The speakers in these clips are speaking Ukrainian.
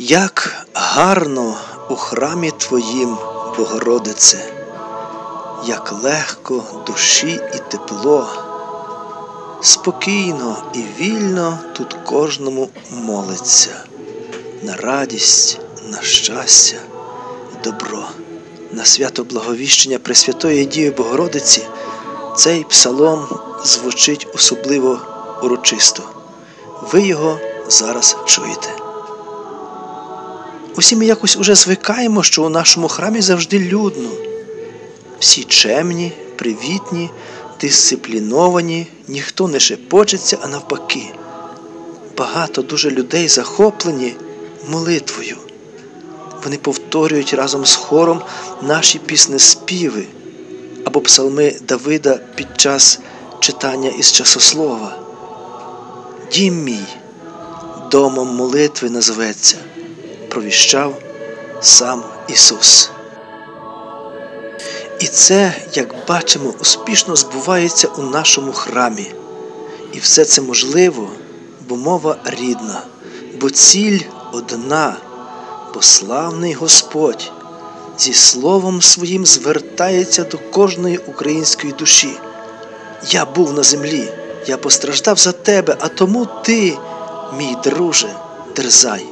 Як гарно у храмі Твоїм, Богородице, як легко душі і тепло, спокійно і вільно тут кожному молиться, на радість, на щастя добро, на свято благовіщення Пресвятої Діви Богородиці, цей псалом звучить особливо урочисто. Ви його зараз чуєте. Усі ми якось уже звикаємо, що у нашому храмі завжди людно. Всі чемні, привітні, дисципліновані, ніхто не шепочеться, а навпаки. Багато дуже людей захоплені молитвою. Вони повторюють разом з хором наші піснеспіви або псалми Давида під час читання із часослова. Дім мій, домом молитви назветься провіщав сам Ісус. І це, як бачимо, успішно збувається у нашому храмі. І все це можливо, бо мова рідна, бо ціль одна, бо славний Господь зі Словом своїм звертається до кожної української душі. Я був на землі, я постраждав за тебе, а тому ти, мій друже, дерзай,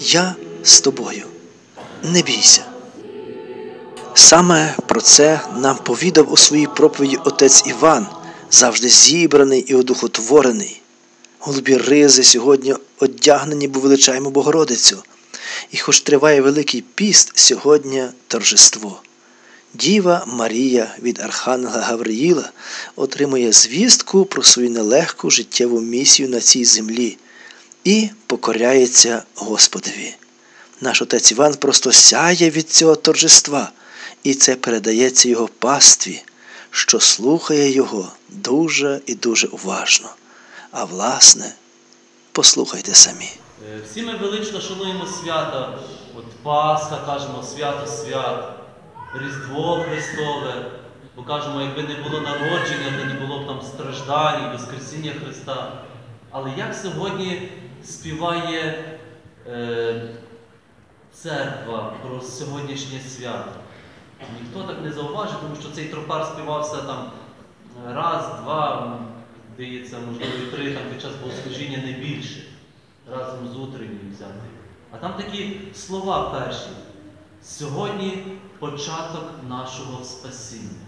я з тобою. Не бійся. Саме про це нам повідав у своїй проповіді отець Іван, завжди зібраний і одухотворений. Голубі ризи сьогодні одягнені, бо величаємо Богородицю. І хоч триває Великий піст, сьогодні торжество. Діва Марія від Архангела Гавриїла отримує звістку про свою нелегку життєву місію на цій землі і покоряється Господові. Наш отець Іван просто сяє від цього торжества, і це передається його пастві, що слухає його дуже і дуже уважно. А власне, послухайте самі. Е, Всі ми велично шануємо свята. От Пасха кажемо, свято свят, Різдво Христове, бо кажемо, якби не було народження, то не було б там страждань, Воскресіння Христа. Але як сьогодні співає е, церква про сьогоднішнє свято? Ніхто так не зауважив, тому що цей тропар співався там раз, два, здається, можливо, три там під час богослужіння не більше разом з утреннім взяти. А там такі слова перші. Сьогодні початок нашого спасіння.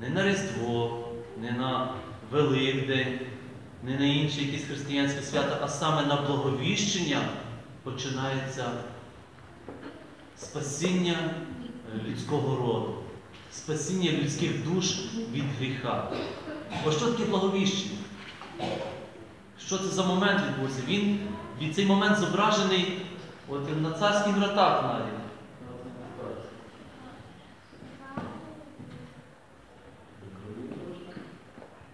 Не на Різдво, не на Великдень, не на інші якісь християнські свята, а саме на благовіщення починається спасіння е, людського роду, спасіння людських душ від гріха. Бо що таке благовіщення? Що це за момент відбувся? Він від цей момент зображений от на царських вратах навіть.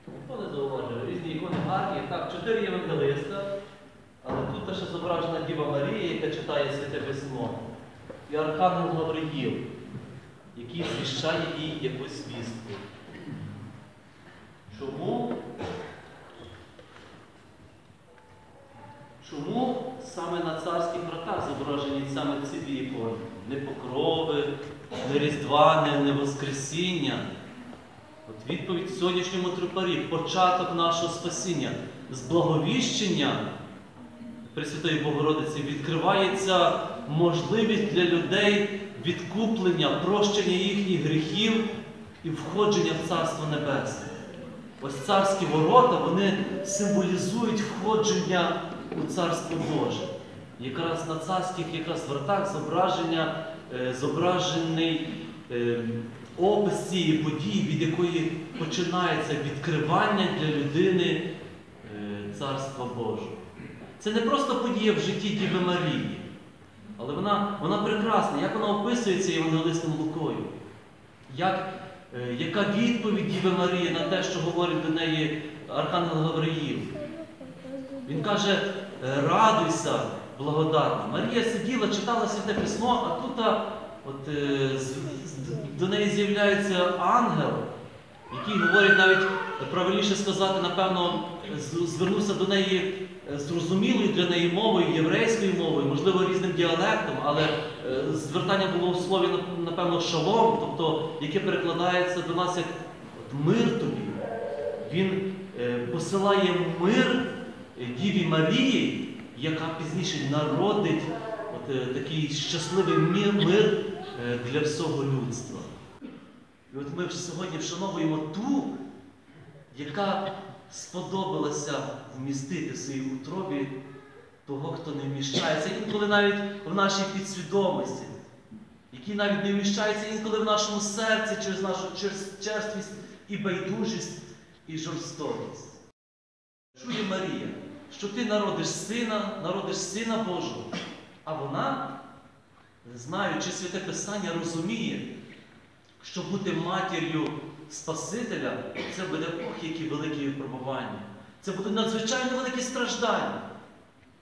Ніхто не зауважує, різні ікони гарні. Так, чотири євангелиста, але тут ще зображена Діва Марія, яка читає Святе Письмо, і Архангел Гавриїл, який звіщає їй якусь вістку. Чому Чому саме на царських вратах зображені саме ці дві ікони? Не покрови, не Різдване, не Воскресіння. От відповідь сьогоднішньому трупарі, початок нашого спасіння, з благовіщення Пресвятої Богородиці відкривається можливість для людей відкуплення, прощення їхніх гріхів і входження в Царство Небесне. Ось царські ворота, вони символізують входження у Царство Боже. Якраз на царських якраз вратах зображення, е, зображений е, опис цієї події, від якої починається відкривання для людини е, Царства Божого. Це не просто подія в житті Діви Марії, але вона, вона прекрасна, як вона описується євангелистом Лукою. Як, е, яка відповідь Діви Марії на те, що говорить до неї Архангел Гавриїл? Він каже, «Е, радуйся, благодатна. Марія сиділа, читала святе письмо, а тут от, е, з- до неї з'являється ангел, який говорить навіть, правильніше сказати, напевно, звернувся до неї е, зрозумілою для неї мовою, єврейською мовою, можливо, різним діалектом, але е, звертання було в слові, напевно, шалом, тобто, яке перекладається до нас як мир тобі. Він е, посилає мир е, Діві Марії, яка пізніше народить от, е, такий щасливий мир, е, для всього людства. І от ми сьогодні вшановуємо ту, яка сподобалася вмістити в своїй утробі того, хто не вміщається, інколи навіть в нашій підсвідомості, який навіть не вміщається інколи в нашому серці через нашу чер- черствість і байдужість, і жорстокість. Чує Марія, що ти народиш сина, народиш сина Божого, а вона, знаючи святе Писання, розуміє, що бути матір'ю Спасителя це буде ох, які великі випробування. Це буде надзвичайно великі страждання.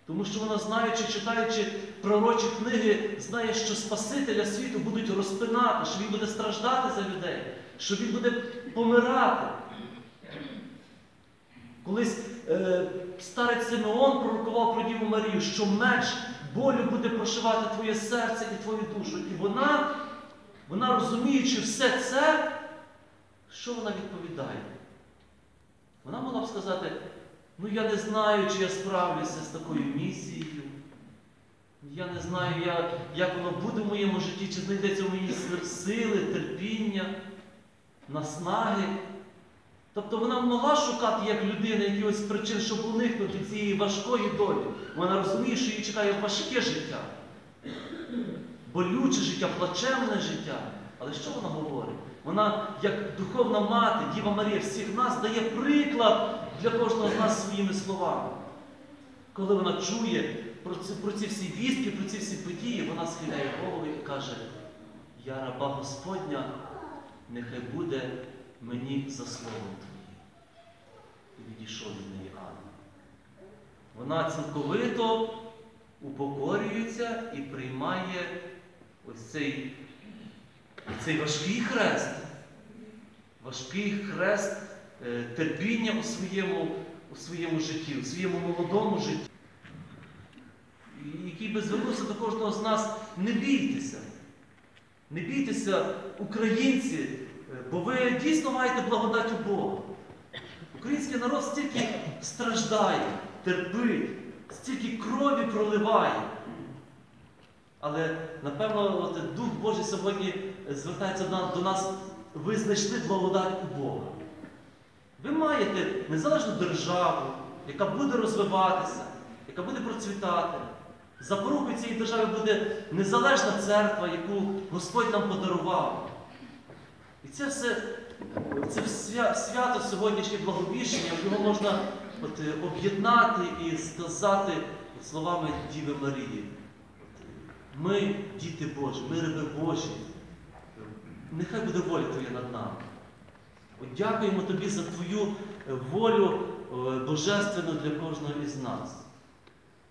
Тому що вона, знаючи, читаючи пророчі книги, знає, що Спасителя світу будуть розпинати, що він буде страждати за людей, що він буде помирати. Колись е, старець Симеон пророкував про Діву Марію, що меч болю буде прошивати твоє серце і твою душу. І вона, вона розуміючи все це, що вона відповідає? Вона могла б сказати, ну я не знаю, чи я справлюся з такою місією. Я не знаю, я, як воно буде в моєму житті, чи знайдеться в мені сили, терпіння, наснаги. Тобто вона могла шукати як людина якихось причин, щоб уникнути цієї важкої долі. Вона розуміє, що її чекає важке життя, болюче життя, плачевне життя. Але що вона говорить? Вона, як духовна мати, Діва Марія, всіх нас дає приклад для кожного з нас своїми словами. Коли вона чує про ці, про ці всі вістки, про ці всі події, вона схиляє голову і каже: Я раба Господня, нехай буде мені за словом Твоїм. І відійшов від неї Анна. Вона цілковито упокорюється і приймає ось цей, цей важкий хрест, важкий хрест е, терпіння у своєму, у своєму житті, у своєму молодому житті, який би звернувся до кожного з нас, не бійтеся. Не бійтеся, українці, е, бо ви дійсно маєте благодать у Бога. Український народ стільки страждає, терпить, стільки крові проливає. Але, напевно, от Дух Божий сьогодні звертається до нас- ви знайшли благодать у Бога. Ви маєте незалежну державу, яка буде розвиватися, яка буде процвітати. Запорукою цієї держави буде незалежна церква, яку Господь нам подарував. І це все це свя- свято сьогоднішнє благовіщення, його можна об'єднати і сказати словами Діви Марії. Ми, діти Божі, ми раби Божі. Нехай буде воля Твоя над нами. От дякуємо Тобі за Твою е, волю е, божественну для кожного із нас.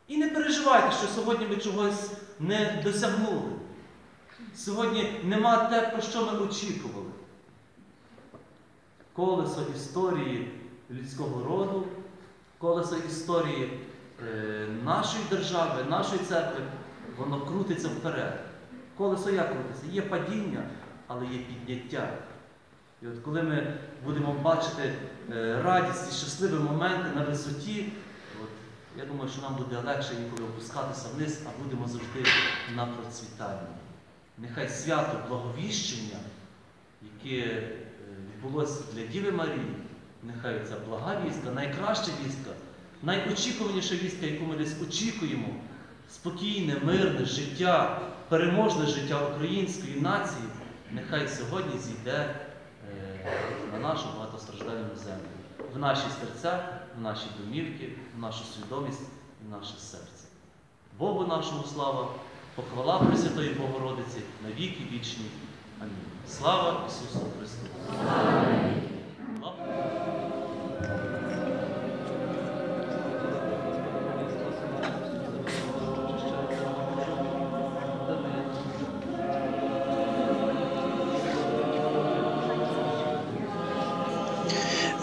І не переживайте, що сьогодні ми чогось не досягнули. Сьогодні нема те, про що ми очікували. Колесо історії людського роду, колесо історії е, нашої держави, нашої церкви, воно крутиться вперед. Колесо як крутиться? Є падіння, але є підняття. І от коли ми будемо бачити е, радість і щасливі моменти на висоті, от, я думаю, що нам буде легше інколи опускатися вниз, а будемо завжди на процвітанні. Нехай свято благовіщення, яке е, відбулося для Діви Марії, нехай ця блага вістка, найкраща вістка, найочікуваніша вістка, яку ми десь очікуємо, спокійне, мирне життя, переможне життя української нації, нехай сьогодні зійде е, на нашу багатостраждальну землю, в наші серця, в наші домівки, в нашу свідомість і в наше серце. Богу нашому слава, похвала Пресвятої Богородиці на віки вічні. Амінь. Слава Ісусу Христу!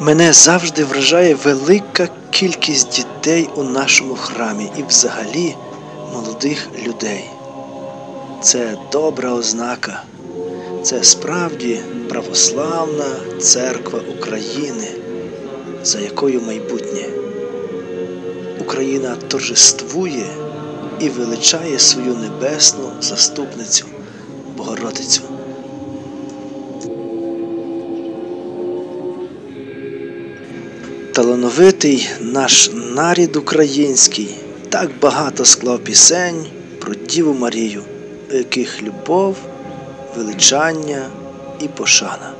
Мене завжди вражає велика кількість дітей у нашому храмі і взагалі молодих людей. Це добра ознака. Це справді православна церква України, за якою майбутнє. Україна торжествує і величає свою небесну заступницю Богородицю. Талановитий наш нарід український так багато склав пісень про Діву Марію, у яких любов, величання і пошана.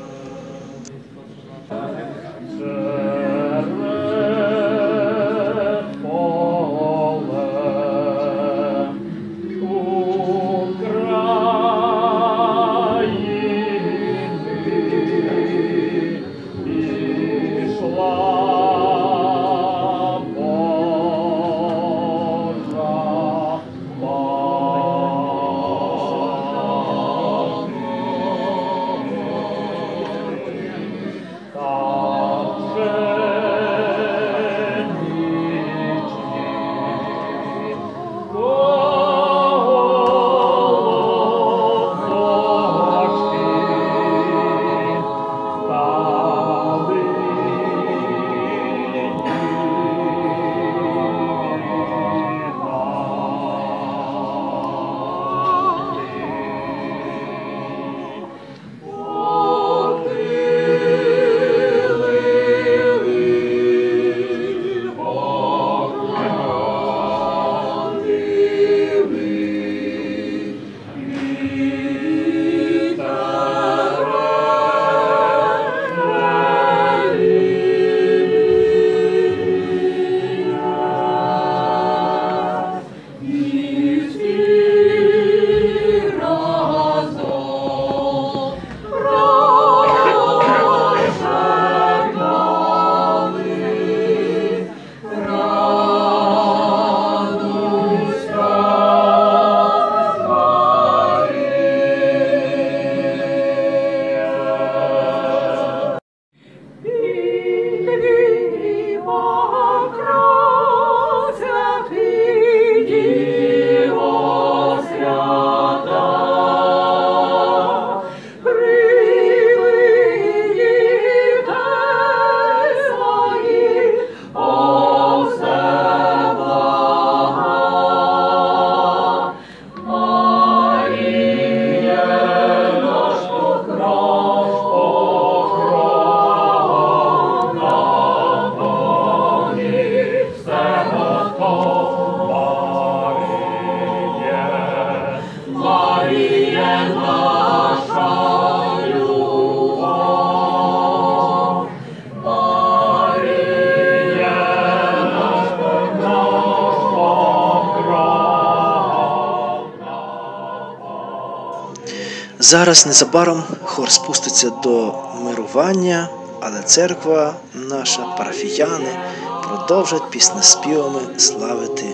Зараз незабаром хор спуститься до мирування, але церква, наша, парафіяни продовжать піснеспівами славити